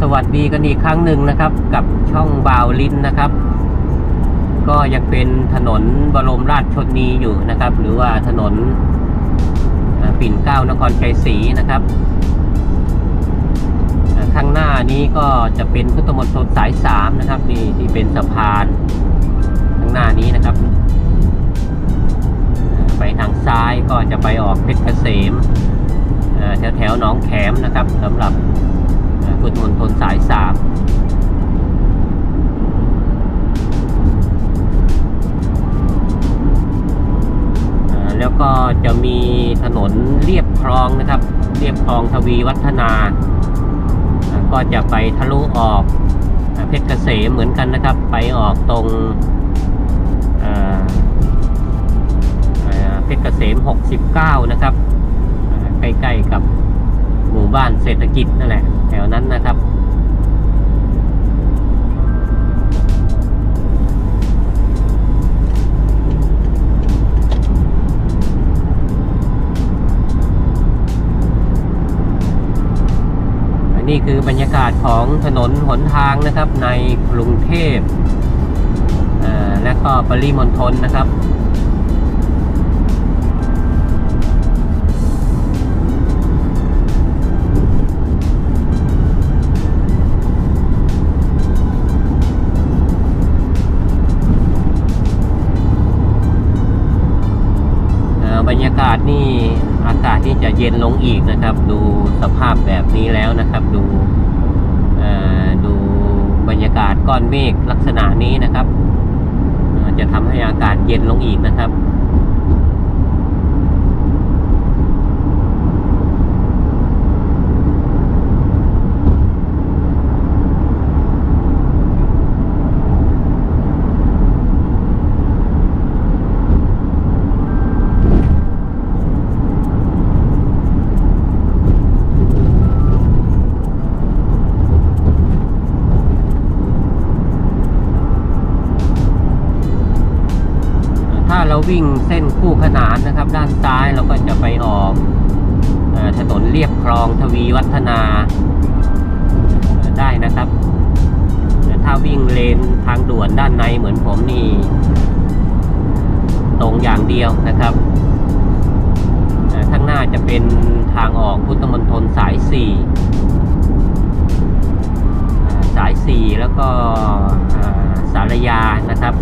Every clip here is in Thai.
สวัสดีกันอีกครั้งหนึ่งนะครับ กับช่องบาวลินนะครับ ก็ยังเป็นถนนบรมราชชนนีอยู่นะครับ หรือว่าถนนปิ่นเกล้านครชัยศรีนะครับข้างหน้านี้ก็จะเป็นพุทธมณฑลสายสามนะครับนี่ที่เป็นสะพานข้างหน้านี้นะครับ ไปทางซ้ายก็จะไปออกเพชรเกษมแถวแถวหนองแขมนะครับสำหรับ พุทธมณฑลสายสามอ่าแล้วก็จะมีถนนเรียบคลองนะครับ เรียบคลองทวีวัฒนา ก็จะไปทะลุออกเพชรเกษมเหมือนกันนะครับ ไปออกตรงเพชรเกษม 69 นะครับ ใกล้ๆกับ หมู่บ้านเศรษฐกิจนั่นแหละ แถวนั้นนะครับนนี้คือบรรยากาศของถนนหนทางนะครับในกรุงเทพและก็ปริมณฑลนะครับากาศนี่อากาศที่จะเย็นลงอีกนะครับ ดูสภาพแบบนี้แล้วนะครับ ดูดูบรรยากาศก้อนเมฆลักษณะนี้นะครับ จะทำให้อากาศเย็นลงอีกนะครับ เราวิ่งเส้นคู่ขนานนะครับ ด้านซ้ายเราก็จะไปออกถนนเรียบคลองทวีวัฒนาได้นะครับถ้าวิ่งเลนทางด่วนด้านในเหมือนผมนี่ ตรงอย่างเดียวนะครับเอ่อข้างหน้าจะเป็นทางออกพุทธมณฑลสายสี่สายสี่แล้วก็สารยานะครับ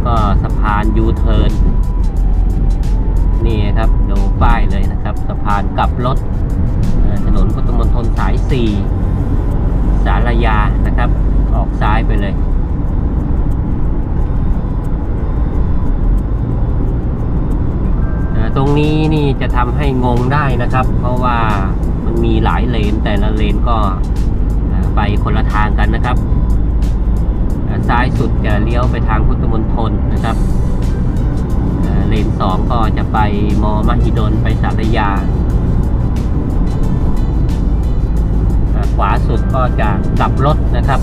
แล้วก็สะพานยูเทิร์นนี่ครับดูป้ายเลยนะครับ สะพานกลับรถถนนพุทธมณฑลสาย 4 สารยานะครับ ออกซ้ายไปเลยตรงนี้นี่จะทำให้งงได้นะครับ เพราะว่ามันมีหลายเลนแต่ละเลนก็ไปคนละทางกันนะครับ ซ้ายสุดจะเลี้ยวไปทางพุทธมณฑลนะครับเลนสองก็จะไปมอมหิดลไปสารยา ขวาสุดก็จะกลับรถนะครับ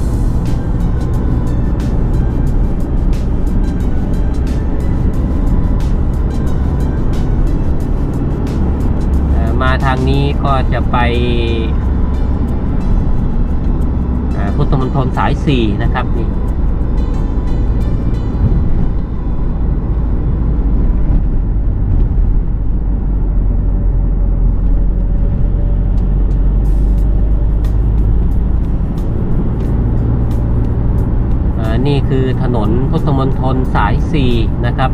มาทางนี้ก็จะไปพุทธมณฑลสายสี่นะครับนี่ นี่คือถนนพุทธมณฑลสายสี่นะครับ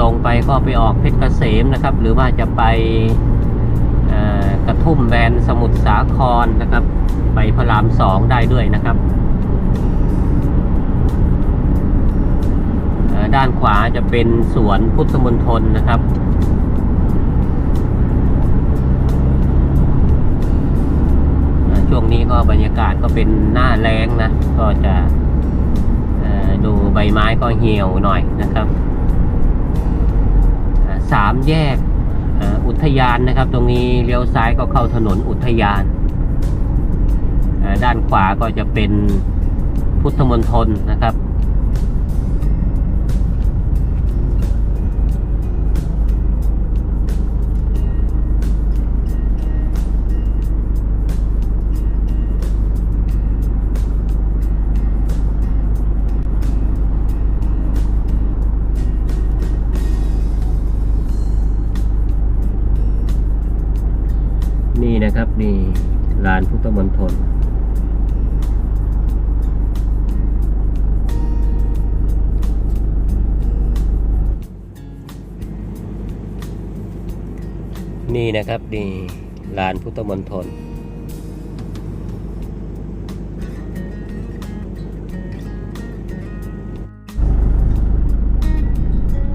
ตรงไปก็ไปออกเพชรเกษมนะครับ หรือว่าจะไปกระทุ่มแบนสมุทรสาครนะครับ ไปพระรามสองได้ด้วยนะครับ ด้านขวาจะเป็นสวนพุทธมณฑลนะครับ นี้ก็บรรยากาศก็เป็นหน้าแรงนะ ก็จะดูใบไม้ก็เหี่ยวหน่อยนะครับสามแยกอุทยานนะครับ ตรงนี้เลี้ยวซ้ายก็เข้าถนนอุทยาน ด้านขวาก็จะเป็นพุทธมณฑลนะครับี่นะครับนี่ลานพุทธมณฑลนี่นะครับนี่ลานพุทธมณฑล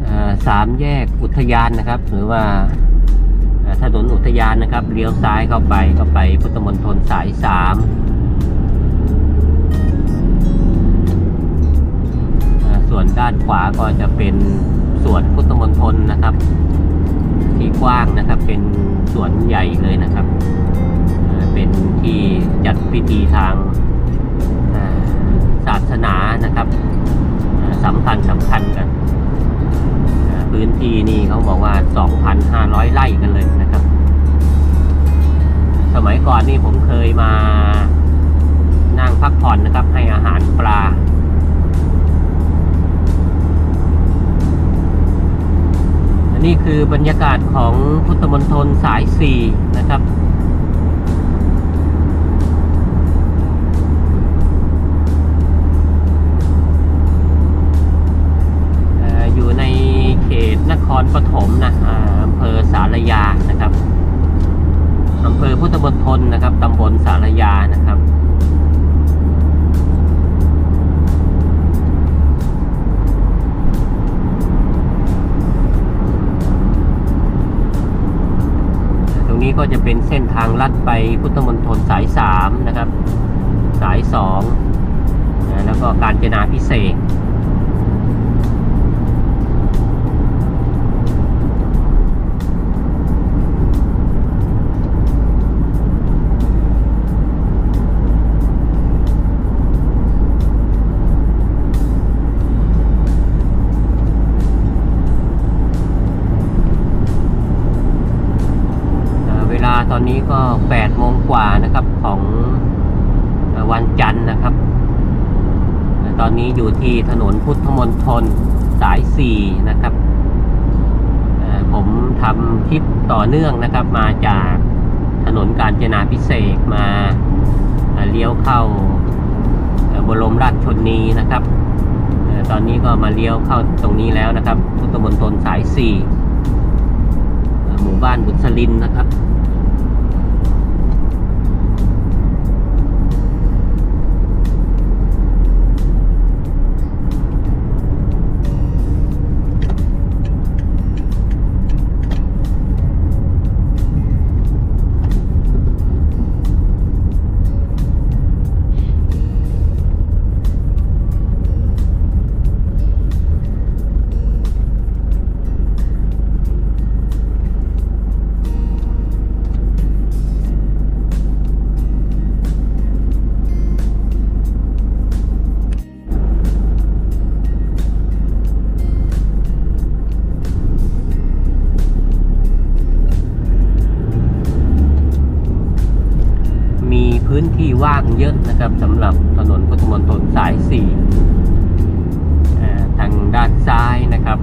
อ่าสามแยกอุทยานนะครับ หรือว่า ยานนะครับเลี้ยวซ้ายเข้าไปก็ไปพุทธมณฑลสายสามส่วนด้านขวาก็จะเป็นสวนพุทธมณฑลนะครับ ที่กว้างนะครับเป็นสวนใหญ่เลยนะครับ เป็นที่จัดพิธีทางศาสนานะครับสำคัญสำคัญกันพื้นที่นี่เขาบอกว่า 2,500 ไร่กันเลย รับสมัยก่อนนี่ผมเคยมานั่งพักผ่อนนะครับ ให้อาหารปลา อันนี้คือบรรยากาศของพุทธมณฑลสาย 4 นะครับอยู่ในเขตนครปฐมนะอำเภอสารยานะครับอำเภอ พุทธมณฑลนะครับตำบลสารยานะครับ ตรงนี้ก็จะเป็นเส้นทางลัดไปพุทธมณฑลสาย 3 นะครับ สาย 2 แล้วก็การจนาพิเศษ นี้ก็8โมงกว่านะครับของวันจันทร์นะครับ ตอนนี้อยู่ที่ถนนพุทธมณฑลสาย 4 นะครับ ผมทำคลิปต่อเนื่องนะครับมาจากถนนกาญจนาพิเศษมาเลี้ยวเข้าบรมราชชนนีนะครับ ตอนนี้ก็มาเลี้ยวเข้าตรงนี้แล้วนะครับ พุทธมณฑลสาย 4 หมู่บ้านบุษลินนะครับ ที่ว่างเยอะนะครับสำหรับถนนพุทธมณฑลสาย4อ่ทางด้านซ้ายนะครับ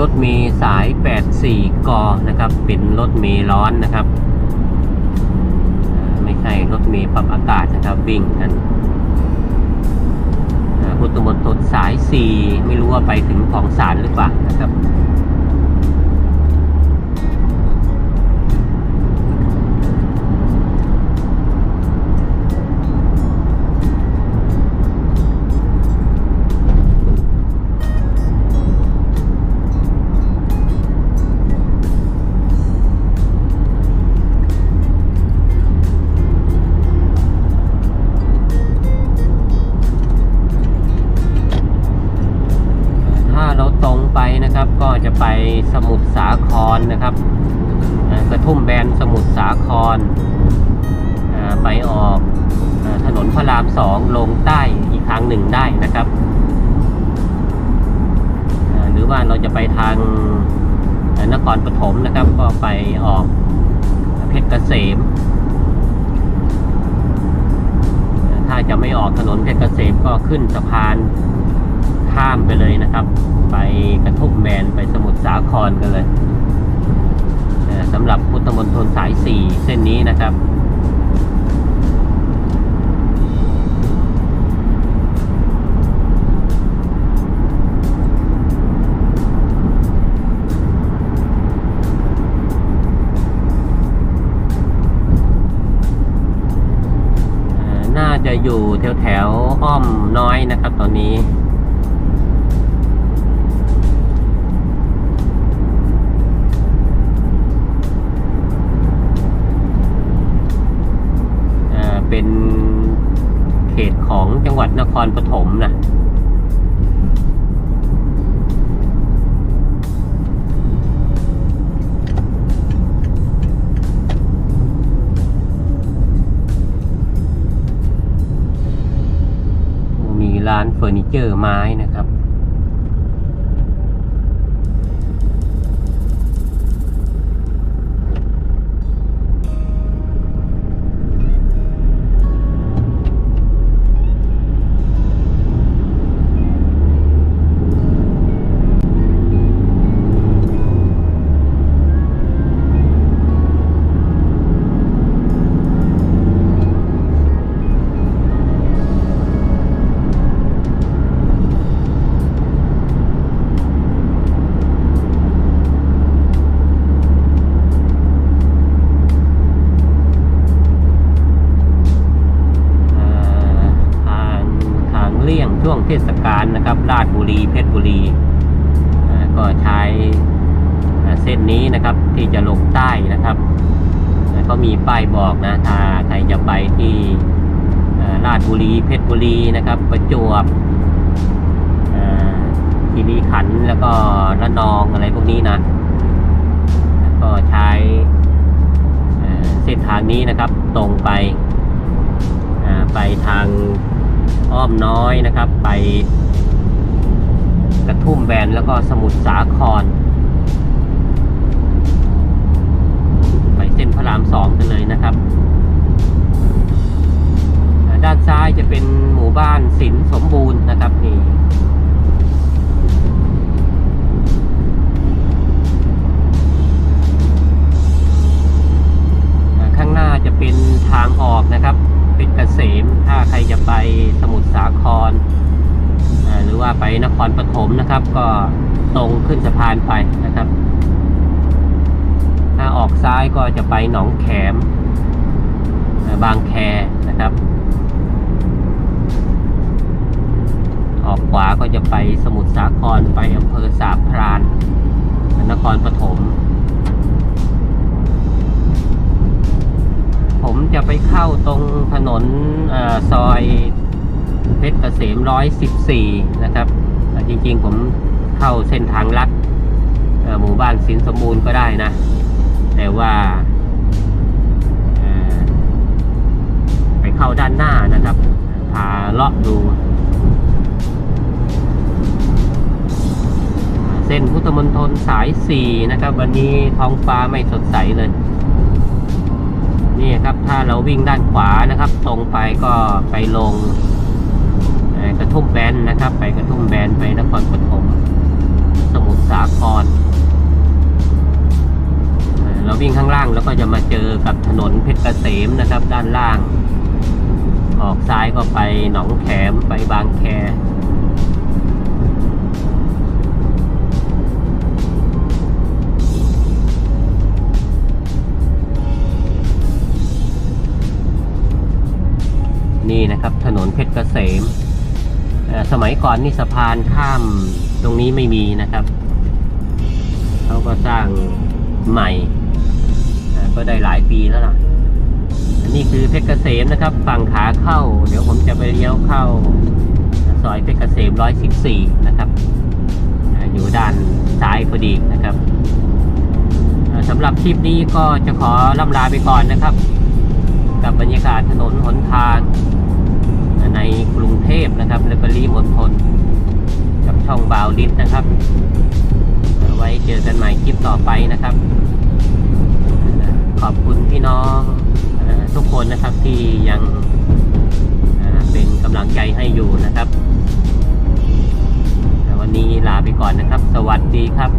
รถเมล์สาย 84กนะครับ เป็นรถเมล์ร้อนนะครับ ใช่รถเมล์ปรับอากาศนะครับวิ่งกันเอ่อพุทธมณฑลสาย 4 ไม่รู้ว่าไปถึงคลองสารหรือเปล่านะครับ ครปฐมนะครับ ก็ไปออกเพชรเกษม ถ้าจะไม่ออกถนนเพชรเกษมก็ขึ้นสะพานข้ามไปเลยนะครับ ไปกระทุ่มแมนไปสมุทรสาครกันเลยสำหรับพุทธมณฑลสาย 4 เส้นนี้นะครับ จะอยู่แถวแถวอ้อมน้อยนะครับ ตอนนี้เอ่อเป็นเขตของจังหวัดนครปฐมนะ ร้านเฟอร์นิเจอร์ไม้นะครับ เทศกาลนะครับราชบุรีเพชรบุรีก็ใช้เส้นนี้นะครับที่จะลงใต้นะครับก็มีป้ายบอกนะถ้าใครจะไปที่ราชบุรีเพชรบุรีนะครับ ประจวบคีรีขันแล้วก็ระนองอะไรพวกนี้นะก็ใช้เส้นทางนี้นะครับตรงไปไปทาง อ้อมน้อยนะครับ ไปกระทุ่มแบนแล้วก็สมุทรสาคร ไปเส้นพระรามสองกันเลยนะครับ ด้านซ้ายจะเป็นหมู่บ้านสินสมบูรณ์นะครับนี่ข้างหน้าจะเป็นทางออกนะครับ เป็นเกษม ถ้าใครจะไปสมุทรสาคร หรือว่าไปนครปฐมนะครับ ก็ตรงขึ้นสะพานไปนะครับ ถ้าออกซ้ายก็จะไปหนองแขม บางแคนะครับ ออกขวาก็จะไปสมุทรสาครไปอำเภอสาพรานนครปฐม ผมจะไปเข้าตรงถนนอซอยเพชรเกษมร้อยสิบสี่นะครับ จริงๆผมเข้าเส้นทางลัดหมู่บ้านสินสมบูรณ์ก็ได้นะ แต่ว่าไปเข้าด้านหน้านะครับพาเลาะดู เส้นพุทธมณฑลสายสี่นะครับ วันนี้ท้องฟ้าไม่สดใสเลย นี่ครับถ้าเราวิ่งด้านขวานะครับ ตรงไปก็ไปลงกระทุ่มแบนนะครับ ไปกระทุ่มแบนไปนครปฐมสมุทรสาครเอ่อเราวิ่งข้างล่างแล้วก็จะมาเจอกับถนนเพชรเกษมนะครับ ด้านล่าง ออกซ้ายก็ไปหนองแขมไปบางแค นี่นะครับถนนเพชรเกษมสมัยก่อนนี่สะพานข้ามตรงนี้ไม่มีนะครับเขาก็สร้างใหม่ก็ได้หลายปีแล้วล่ะอันนี้คือเพชรเกษมนะครับ ฝั่งขาเข้า เดี๋ยวผมจะไปเลี้ยวเข้าซอยเพชรเกษม 114 นะครับอยู่ด้านซ้ายพอดีนะครับสำหรับคลิปนี้ก็จะขอล่ำลาไปก่อนนะครับ กับบรรยากาศถนนหนทาง ในกรุงเทพนะครับและปริมณฑลกับช่องบาวลิสนะครับ ไว้เจอกันใหม่คลิปต่อไปนะครับ ขอบคุณพี่น้องทุกคนนะครับที่ยังเอ่อเป็นะครับ วันนี้ลาไปก่อนนะครับ สวัสดีครับ